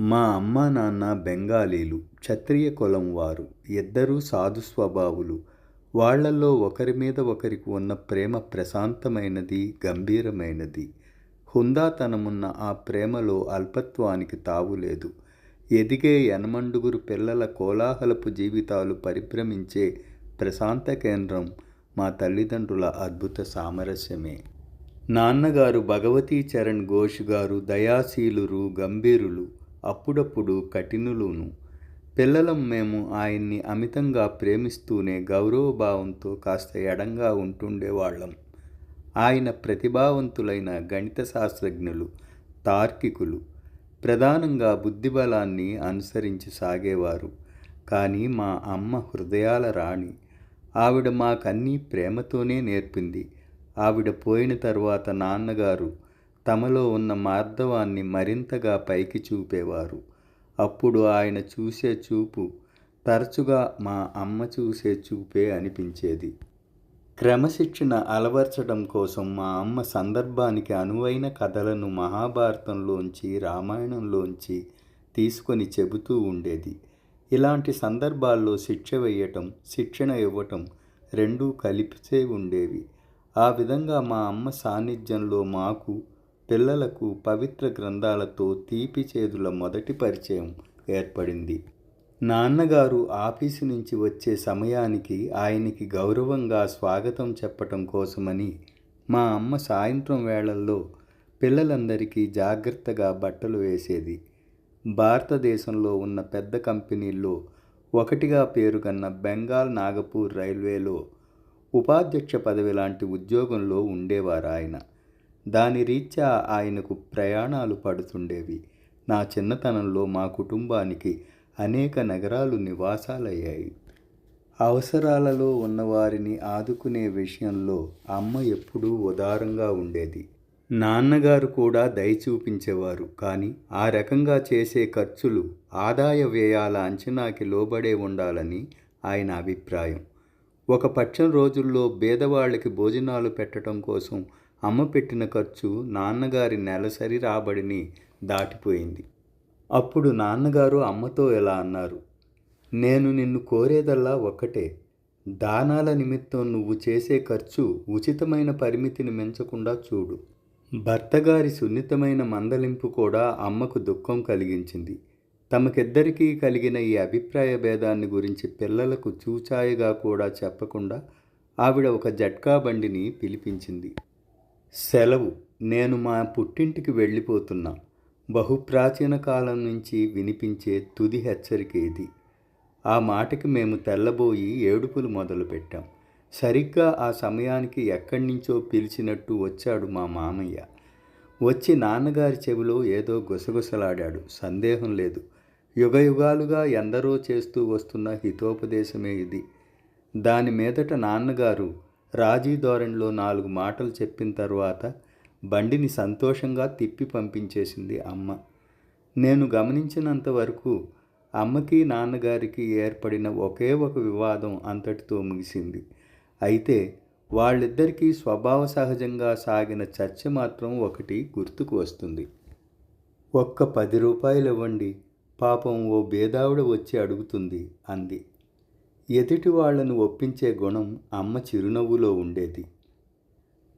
మా అమ్మ నాన్న బెంగాలీలు క్షత్రియ కులం వారు ఇద్దరూ సాధు స్వభావులు. వాళ్ళల్లో ఒకరి మీద ఒకరికి ఉన్న ప్రేమ ప్రశాంతమైనది గంభీరమైనది. హుందాతనమున్న ఆ ప్రేమలో అల్పత్వానికి తావులేదు ఎదిగే యనమండుగురు పిల్లల కోలాహలపు జీవితాలు పరిభ్రమించే ప్రశాంత కేంద్రం మా తల్లిదండ్రుల అద్భుత సామరస్యమే. నాన్నగారు భగవతీ చరణ్ ఘోష్ గారు దయాశీలురు గంభీరులు. అప్పుడప్పుడు కఠినులును. పిల్లలం మేము ఆయన్ని అమితంగా ప్రేమిస్తూనే గౌరవభావంతో కాస్త ఎడంగా ఉంటుండేవాళ్ళం. ఆయన ప్రతిభావంతులైన గణిత శాస్త్రజ్ఞులు తార్కికులు ప్రధానంగా బుద్ధిబలాన్ని అనుసరించి సాగేవారు. కానీ మా అమ్మ హృదయాల రాణి. ఆవిడ మాకన్నీ ప్రేమతోనే నేర్పింది. ఆవిడ పోయిన తర్వాత నాన్నగారు తమలో ఉన్న మార్ధవాన్ని మరింతగా పైకి చూపేవారు. అప్పుడు ఆయన చూసే చూపు తరచుగా మా అమ్మ చూసే చూపే అనిపించేది. క్రమశిక్షణ అలవర్చడం కోసం మా అమ్మ సందర్భానికి అనువైన కథలను మహాభారతంలోంచి రామాయణంలోంచి తీసుకొని చెబుతూ ఉండేది. ఇలాంటి సందర్భాల్లో శిక్ష వేయటం శిక్షణ ఇవ్వటం రెండూ కలిపితే ఉండేవి. ఆ విధంగా మా అమ్మ సాన్నిధ్యంలో మాకు పిల్లలకు పవిత్ర గ్రంథాలతో తీపి చేదుల మొదటి పరిచయం ఏర్పడింది. నాన్నగారు ఆఫీసు నుంచి వచ్చే సమయానికి ఆయనకి గౌరవంగా స్వాగతం చెప్పటం కోసమని మా అమ్మ సాయంత్రం వేళల్లో పిల్లలందరికీ జాగ్రత్తగా బట్టలు వేసేది. భారతదేశంలో ఉన్న పెద్ద కంపెనీల్లో ఒకటిగా పేరుగన్న బెంగాల్ నాగపూర్ రైల్వేలో ఉపాధ్యక్ష పదవి లాంటి ఉద్యోగంలో ఉండేవారు ఆయన దాని రీత్యా ఆయనకు ప్రయాణాలు పడుతుండేవి. నా చిన్నతనంలో మా కుటుంబానికి అనేక నగరాలు నివాసాలయ్యాయి. అవసరాలలో ఉన్నవారిని ఆదుకునే విషయంలో అమ్మ ఎప్పుడూ ఉదారంగా ఉండేది. నాన్నగారు కూడా దయ చూపించేవారు కానీ ఆ రకంగా చేసే ఖర్చులు ఆదాయ వ్యయాల అంచనాకి లోబడే ఉండాలని ఆయన అభిప్రాయం. ఒక పక్షం రోజుల్లో పేదవాళ్ళకి భోజనాలు పెట్టడం కోసం అమ్మ పెట్టిన ఖర్చు నాన్నగారి నెలసరి రాబడిని దాటిపోయింది. అప్పుడు నాన్నగారు అమ్మతో ఎలా అన్నారు నేను నిన్ను కోరేదల్లా ఒక్కటే. దానాల నిమిత్తం నువ్వు చేసే ఖర్చు ఉచితమైన పరిమితిని మించకుండా చూడు. భర్తగారి సున్నితమైన మందలింపు కూడా అమ్మకు దుఃఖం కలిగించింది. తమకిద్దరికీ కలిగిన ఈ అభిప్రాయ భేదాన్ని గురించి పిల్లలకు చూచాయగా కూడా చెప్పకుండా ఆవిడ ఒక జట్కా బండిని పిలిపించింది. సెలవు. నేను మా పుట్టింటికి వెళ్ళిపోతున్నా. బహుప్రాచీన కాలం నుంచి వినిపించే తుది హెచ్చరిక ఇది. ఆ మాటకి మేము తెల్లబోయి ఏడుపులు మొదలుపెట్టాం. సరిగ్గా ఆ సమయానికి ఎక్కడి నుంచో పిలిచినట్టు వచ్చాడు మా మామయ్య. వచ్చి నాన్నగారి చెవిలో ఏదో గుసగుసలాడాడు. సందేహం లేదు. యుగయుగాలుగా ఎందరో చేస్తూ వస్తున్న హితోపదేశమే ఇది. దాని మీదట నాన్నగారు రాజీ ధోరణిలో నాలుగు మాటలు చెప్పిన తర్వాత బండిని సంతోషంగా తిప్పి పంపించేసింది అమ్మ. నేను గమనించినంత వరకు అమ్మకి నాన్నగారికి ఏర్పడిన ఒకే ఒక వివాదం అంతటితో ముగిసింది. అయితే వాళ్ళిద్దరికీ స్వభావ సహజంగా సాగిన చర్చ మాత్రం ఒకటి గుర్తుకు వస్తుంది. ఒక్క పది రూపాయలు ఇవ్వండి పాపం ఓ బేదావిడ వచ్చి అడుగుతుంది అంది. ఎదుటి వాళ్ళను ఒప్పించే గుణం అమ్మ చిరునవ్వులో ఉండేది.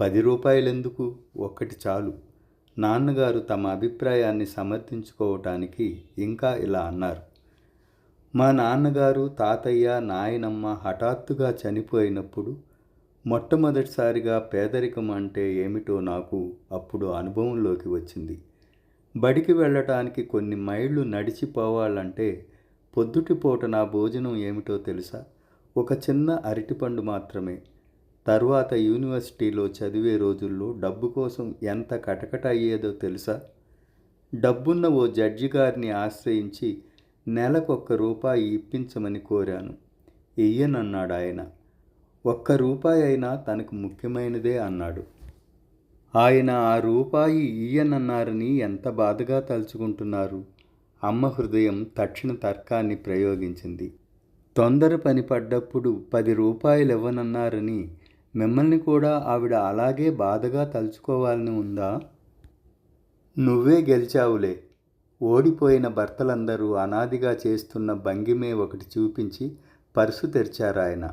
పది రూపాయలెందుకు? ఒక్కటి చాలు. నాన్నగారు తమ అభిప్రాయాన్ని సమర్థించుకోవటానికి ఇంకా ఇలా అన్నారు. మా నాన్నగారు తాతయ్య నాయనమ్మ హఠాత్తుగా చనిపోయినప్పుడు మొట్టమొదటిసారిగా పేదరికం అంటే ఏమిటో నాకు అప్పుడు అనుభవంలోకి వచ్చింది. బడికి వెళ్ళటానికి కొన్ని మైళ్ళు నడిచిపోవాలంటే పొద్దుటిపూట నా భోజనం ఏమిటో తెలుసా? ఒక చిన్న అరటిపండు మాత్రమే. తర్వాత యూనివర్సిటీలో చదివే రోజుల్లో డబ్బు కోసం ఎంత కటకట అయ్యేదో తెలుసా? డబ్బున్న ఓ జడ్జి గారిని ఆశ్రయించి నెలకొక్క రూపాయి ఇప్పించమని కోరాను. ఇయ్యనన్నాడు ఆయన. ఒక్క రూపాయి అయినా తనకు ముఖ్యమైనదే అన్నాడు. ఆయన ఆ రూపాయి ఇయ్యనన్నారని ఎంత బాధగా తలుచుకుంటున్నారు? అమ్మ హృదయం తక్షణ తర్కాన్ని ప్రయోగించింది. తొందర పని పడ్డప్పుడు పది రూపాయలు ఇవ్వనన్నారని మిమ్మల్ని కూడా ఆవిడ అలాగే బాధగా తలుచుకోవాలని ఉందా? నువ్వే గెలిచావులే. ఓడిపోయిన భర్తలందరూ అనాదిగా చేస్తున్న భంగిమే ఒకటి చూపించి పర్సు తెరిచారాయన.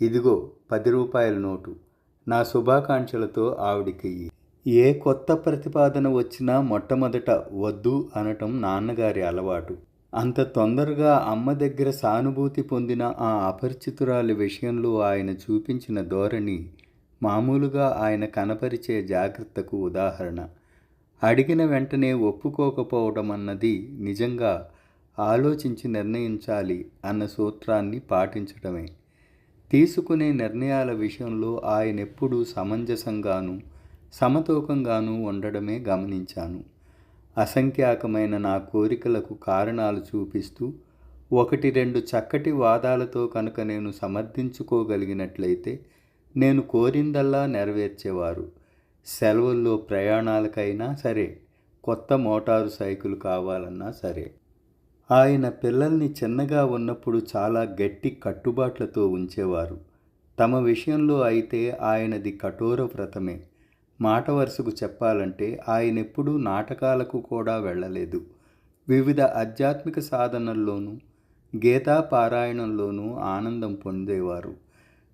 ఇదిగో పది రూపాయల నోటు. నా శుభాకాంక్షలతో ఆవిడికి ఏ కొత్త ప్రతిపాదన వచ్చినా మొట్టమొదట వద్దు అనటం నాన్నగారి అలవాటు. అంత తొందరగా అమ్మ దగ్గర సానుభూతి పొందిన ఆ అపరిచితురాలి విషయంలో ఆయన చూపించిన ధోరణి మామూలుగా ఆయన కనపరిచే జాగ్రత్తకు ఉదాహరణ. అడిగిన వెంటనే ఒప్పుకోకపోవడం అన్నది నిజంగా ఆలోచించి నిర్ణయించాలి అన్న సూత్రాన్ని పాటించడమే తీసుకునే నిర్ణయాల విషయంలో ఆయన ఎప్పుడూ సమంజసంగాను సమతూకంగాను ఉండడమే గమనించాను. అసంఖ్యాకమైన నా కోరికలకు కారణాలు చూపిస్తూ ఒకటి రెండు చక్కటి వాదాలతో కనుక నేను సమర్థించుకోగలిగినట్లయితే నేను కోరిందల్లా నెరవేర్చేవారు. సెలవుల్లో ప్రయాణాలకైనా సరే కొత్త మోటారు సైకిల్ కావాలన్నా సరే. ఆయన పిల్లల్ని చిన్నగా ఉన్నప్పుడు చాలా గట్టి కట్టుబాట్లతో ఉంచేవారు. తమ విషయంలో అయితే ఆయనది కఠోర వ్రతమే. మాట వరుసకు చెప్పాలంటే ఆయన ఎప్పుడూ నాటకాలకు కూడా వెళ్ళలేదు. వివిధ ఆధ్యాత్మిక సాధనల్లోనూ గీతా పారాయణంలోనూ ఆనందం పొందేవారు.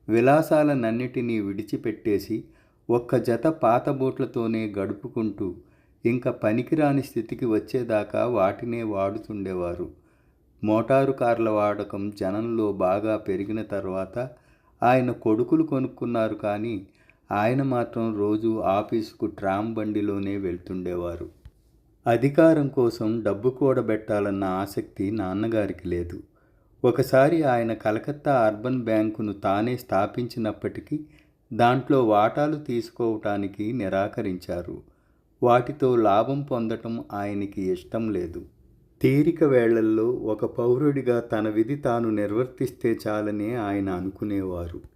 విలాసాలనన్నిటినీ విడిచిపెట్టేసి ఒక్క జత పాత బూట్లతోనే గడుపుకుంటూ ఇంకా పనికిరాని స్థితికి వచ్చేదాకా వాటినే వాడుతుండేవారు. మోటారు కార్ల వాడకం జనంలో బాగా పెరిగిన తర్వాత ఆయన కొడుకులు కొనుక్కున్నారు కానీ ఆయన మాత్రం రోజు ఆఫీసుకు ట్రామ్ బండిలోనే వెళ్తుండేవారు. అధికారం కోసం డబ్బు కూడబెట్టాలన్న ఆసక్తి నాన్నగారికి లేదు. ఒకసారి ఆయన కలకత్తా అర్బన్ బ్యాంకును తానే స్థాపించినప్పటికీ దాంట్లో వాటాలు తీసుకోవటానికి నిరాకరించారు. వాటితో లాభం పొందటం ఆయనకి ఇష్టం లేదు. తీరిక వేళల్లో ఒక పౌరుడిగా తన విధి తాను నిర్వర్తిస్తే చాలనే ఆయన అనుకునేవారు.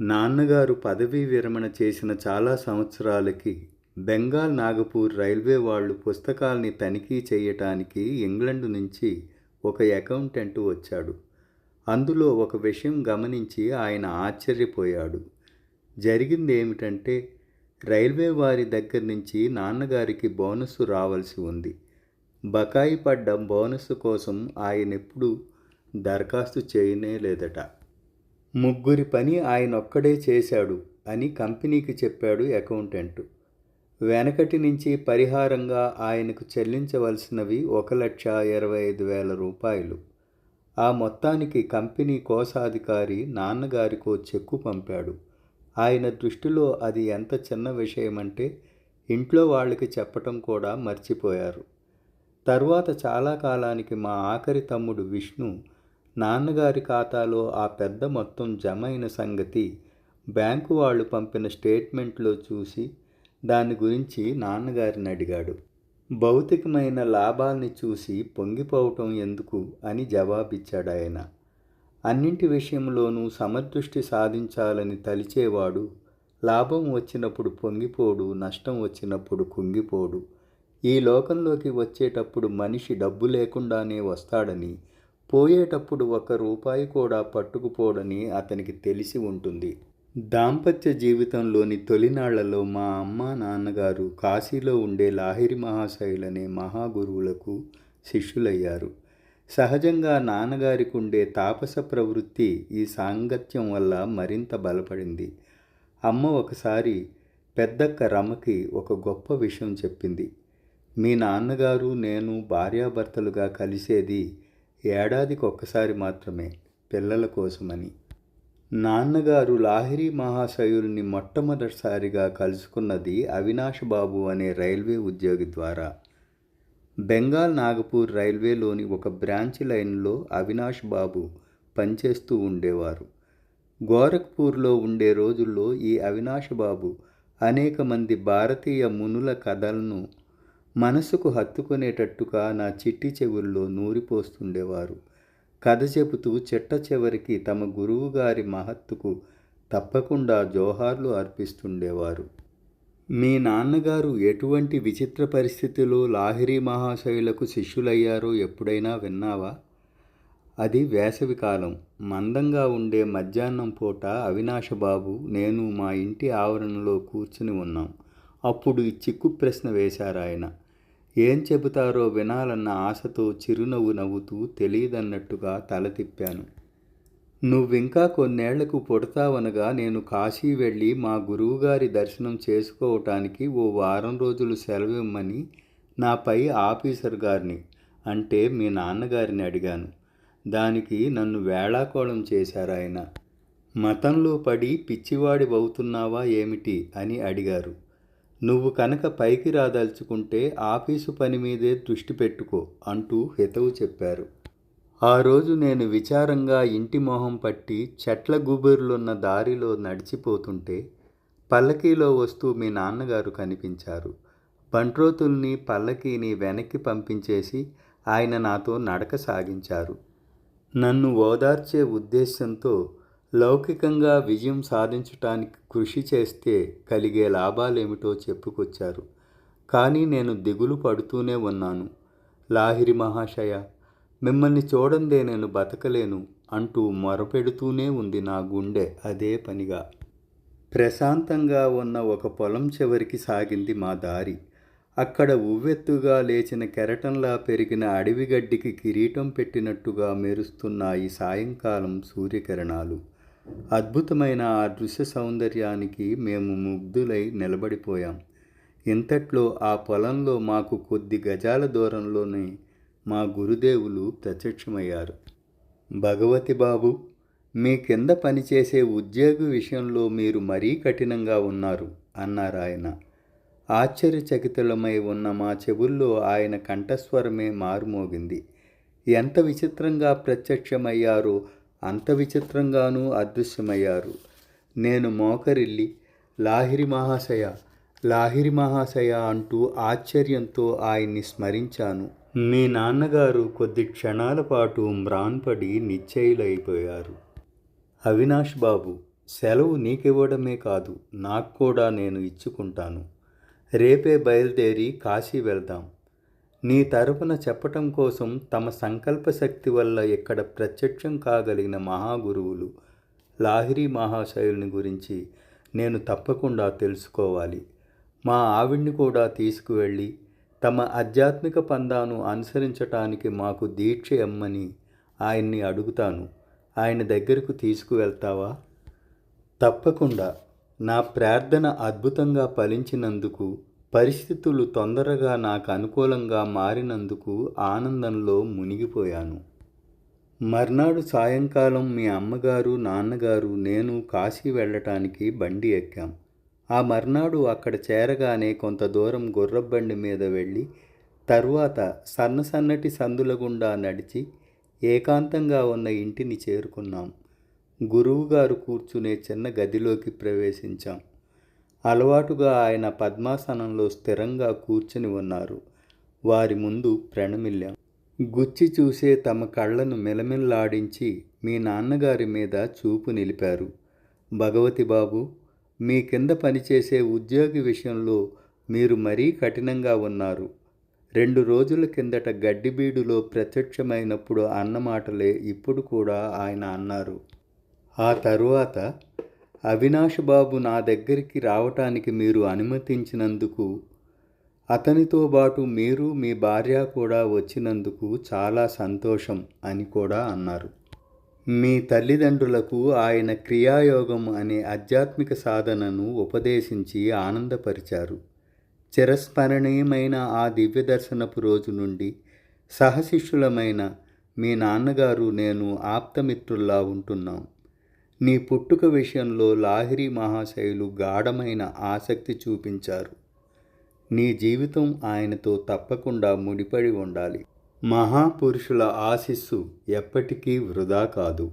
నాన్నగారు పదవీ విరమణ చేసిన చాలా సంవత్సరాలకి బెంగాల్ నాగపూర్ రైల్వే వాళ్ళు పుస్తకాల్ని తనిఖీ చేయటానికి ఇంగ్లండ్ నుంచి ఒక అకౌంటెంట్ వచ్చాడు. అందులో ఒక విషయం గమనించి ఆయన ఆశ్చర్యపోయాడు. జరిగింది ఏమిటంటే రైల్వే వారి దగ్గర నుంచి నాన్నగారికి బోనస్ రావాల్సి ఉంది. బకాయి పడ్డ బోనస్ కోసం ఆయన ఎప్పుడు దరఖాస్తు చేయనే లేదట. ముగ్గురి పని ఆయన ఒక్కడే చేశాడు అని కంపెనీకి చెప్పాడు అకౌంటెంట్. వెనకటి నుంచి పరిహారంగా ఆయనకు చెల్లించవలసినవి ఒక లక్ష ఇరవై ఐదు వేల రూపాయలు. ఆ మొత్తానికి కంపెనీ కోశాధికారి నాన్నగారికో చెక్కు పంపాడు. ఆయన దృష్టిలో అది ఎంత చిన్న విషయమంటే ఇంట్లో వాళ్ళకి చెప్పటం కూడా మర్చిపోయారు. తర్వాత చాలా కాలానికి మా ఆఖరి తమ్ముడు విష్ణు నాన్నగారి ఖాతాలో ఆ పెద్ద మొత్తం జమ అయిన సంగతి బ్యాంకు వాళ్ళు పంపిన స్టేట్మెంట్లో చూసి దాని గురించి నాన్నగారిని అడిగాడు. భౌతికమైన లాభాల్ని చూసి పొంగిపోవటం ఎందుకు అని జవాబిచ్చాడు ఆయన. అన్నింటి విషయంలోనూ సమదృష్టి సాధించాలని తలిచేవాడు లాభం వచ్చినప్పుడు పొంగిపోడు నష్టం వచ్చినప్పుడు కుంగిపోడు. ఈ లోకంలోకి వచ్చేటప్పుడు మనిషి డబ్బు లేకుండానే వస్తాడని పోయేటప్పుడు ఒక్క రూపాయి కూడా పట్టుకుపోడని అతనికి తెలిసి ఉంటుంది. దాంపత్య జీవితంలోని తొలినాళ్ళలో మా అమ్మ నాన్నగారు కాశీలో ఉండే లాహిరి మహాశైలనే మహాగురువులకు శిష్యులయ్యారు. సహజంగా నాన్నగారికి ఉండే తాపస ప్రవృత్తి ఈ సాంగత్యం వల్ల మరింత బలపడింది. అమ్మ ఒకసారి పెద్దక్క రమకి ఒక గొప్ప విషయం చెప్పింది. మీ నాన్నగారు నేను భార్యాభర్తలుగా కలిసేది ఏడాదికి ఒక్కసారి మాత్రమే పిల్లల కోసమని. నాన్నగారు లాహిరి మహాశయుల్ని మొట్టమొదటిసారిగా కలుసుకున్నది అవినాష్ బాబు అనే రైల్వే ఉద్యోగి ద్వారా. బెంగాల్ నాగపూర్ రైల్వేలోని ఒక బ్రాంచ్ లైన్లో అవినాష్ బాబు పనిచేస్తూ ఉండేవారు. గోరఖ్పూర్లో ఉండే రోజుల్లో ఈ అవినాష్ బాబు అనేక మంది భారతీయ మునుల కథలను మనసుకు హత్తుకునేటట్టుగా నా చిట్టి చెవుల్లో నూరిపోస్తుండేవారు. కథ చెబుతూ చిట్ట చివరికి తమ గురువుగారి మహత్తుకు తప్పకుండా జోహార్లు అర్పిస్తుండేవారు. మీ నాన్నగారు ఎటువంటి విచిత్ర పరిస్థితిలో లాహిరి మహాశయులకు శిష్యులయ్యారో ఎప్పుడైనా విన్నావా? అది వేసవికాలం మందంగా ఉండే మధ్యాహ్నం పూట అవినాశబాబు నేను మా ఇంటి ఆవరణలో కూర్చుని ఉన్నాం. అప్పుడు ఈ చిక్కు ప్రశ్న వేశారు ఆయన ఏం చెబుతారో వినాలన్న ఆశతో చిరునవ్వు నవ్వుతూ తెలియదన్నట్టుగా తల తిప్పాను. నువ్వింకా కొన్నేళ్ళకు పుడతావనగా నేను కాశీ వెళ్ళి మా గురువుగారి దర్శనం చేసుకోవటానికి ఓ వారం రోజులు సెలవిమ్మని నాపై ఆఫీసర్ గారిని అంటే మీ నాన్నగారిని అడిగాను. దానికి నన్ను వేళాకోళం చేశారాయన మతంలో పడి పిచ్చివాడి అవుతున్నావా ఏమిటి అని అడిగారు. నువ్వు కనుక పైకి రాదలుచుకుంటే ఆఫీసు పని మీదే దృష్టి పెట్టుకో అంటూ హితవు చెప్పారు. ఆ రోజు నేను విచారంగా ఇంటి మొహం పట్టి చెట్ల గుబురులున్న దారిలో నడిచిపోతుంటే పల్లకీలో వస్తూ మీ నాన్నగారు కనిపించారు. బంట్రోతుల్ని పల్లకీని వెనక్కి పంపించేసి ఆయన నాతో నడక సాగించారు. నన్ను ఓదార్చే ఉద్దేశంతో లౌకికంగా విజయం సాధించటానికి కృషి చేస్తే కలిగే లాభాలేమిటో చెప్పుకొచ్చారు. కానీ నేను దిగులు పడుతూనే ఉన్నాను. లాహిరి మహాశయ మిమ్మల్ని చూడందే నేను బతకలేను అంటూ మొరపెడుతూనే ఉంది నా గుండె అదే పనిగా. ప్రశాంతంగా ఉన్న ఒక పొలం చివరికి సాగింది మా దారి. అక్కడ ఉవ్వెత్తుగా లేచిన కెరటంలా పెరిగిన అడవిగడ్డికి కిరీటం పెట్టినట్టుగా మెరుస్తున్నాయి సాయంకాలం సూర్యకిరణాలు. అద్భుతమైన ఆ దృశ్య సౌందర్యానికి మేము ముగ్ధులై నిలబడిపోయాం. ఇంతట్లో ఆ పొలంలో మాకు కొద్ది గజాల దూరంలోనే మా గురుదేవులు ప్రత్యక్షమయ్యారు. భగవతి బాబు మీ కింద పనిచేసే ఉద్యోగి విషయంలో మీరు మరీ కఠినంగా ఉన్నారు అన్నారు ఆయన. ఆశ్చర్యచకితులమై ఉన్న మా చెవుల్లో ఆయన కంఠస్వరమే మారుమోగింది. ఎంత విచిత్రంగా ప్రత్యక్షమయ్యారో అంత విచిత్రంగానూ అదృశ్యమయ్యారు. నేను మోకరిల్లి లాహిరి మహాశయ లాహిరి మహాశయ అంటూ ఆశ్చర్యంతో ఆయన్ని స్మరించాను. మీ నాన్నగారు కొద్ది క్షణాల పాటు మ్రాన్పడి నిశ్చయులైపోయారు. అవినాష్ బాబు సెలవు నీకివ్వడమే కాదు నాకు కూడా నేను ఇచ్చుకుంటాను. రేపే బయలుదేరి కాశీ వెళ్దాం. నీ తరపున చెప్పటం కోసం తమ సంకల్ప శక్తి వల్ల ఇక్కడ ప్రత్యక్షం కాగలిగిన మహాగురువులు లాహిరి మహాశయుల్ని గురించి నేను తప్పకుండా తెలుసుకోవాలి. మా ఆవిడ్ని కూడా తీసుకువెళ్ళి తమ ఆధ్యాత్మిక పందాను అనుసరించటానికి మాకు దీక్ష ఎమ్మని ఆయన్ని అడుగుతాను. ఆయన దగ్గరకు తీసుకువెళ్తావా? తప్పకుండా. నా ప్రార్థన అద్భుతంగా ఫలించినందుకు పరిస్థితులు తొందరగా నాకు అనుకూలంగా మారినందుకు ఆనందంలో మునిగిపోయాను. మర్నాడు సాయంకాలం మీ అమ్మగారు నాన్నగారు నేను కాశీ వెళ్ళటానికి బండి ఎక్కాం. ఆ మర్నాడు అక్కడ చేరగానే కొంత దూరం గుర్రబండి మీద వెళ్ళి తరువాత సన్న సన్నటి సందుల గుండా నడిచి ఏకాంతంగా ఉన్న ఇంటిని చేరుకున్నాం. గురువుగారు కూర్చునే చిన్న గదిలోకి ప్రవేశించాం. అలవాటుగా ఆయన పద్మాసనంలో స్థిరంగా కూర్చుని ఉన్నారు. వారి ముందు ప్రణమిల్లాం. గుచ్చి చూసే తమ కళ్ళను మెలమెల్లాడించి మీ నాన్నగారి మీద చూపు నిలిపారు. భగవతి బాబు మీ కింద పనిచేసే ఉద్యోగి విషయంలో మీరు మరీ కఠినంగా ఉన్నారు. రెండు రోజుల కిందట గడ్డిబీడులో ప్రత్యక్షమైనప్పుడు అన్నమాటలే ఇప్పుడు కూడా ఆయన అన్నారు. ఆ తరువాత అవినాష్ బాబు నా దగ్గరికి రావటానికి మీరు అనుమతించినందుకు అతనితో పాటు మీరు మీ భార్య కూడా వచ్చినందుకు చాలా సంతోషం అని కూడా అన్నారు. మీ తల్లిదండ్రులకు ఆయన క్రియాయోగం అనే ఆధ్యాత్మిక సాధనను ఉపదేశించి ఆనందపరిచారు. చిరస్మరణీయమైన ఆ దివ్య దర్శనపు రోజు నుండి సహశిష్యులమైన మీ నాన్నగారు నేను ఆప్తమిత్రుల్లా ఉంటున్నాం. నీ పుట్టుక విషయంలో లాహిరి మహాశయులు గాఢమైన ఆసక్తి చూపించారు. నీ జీవితం ఆయనతో తప్పకుండా ముడిపడి ఉండాలి. మహాపురుషుల ఆశిస్సు ఎప్పటికీ వృధా కాదు.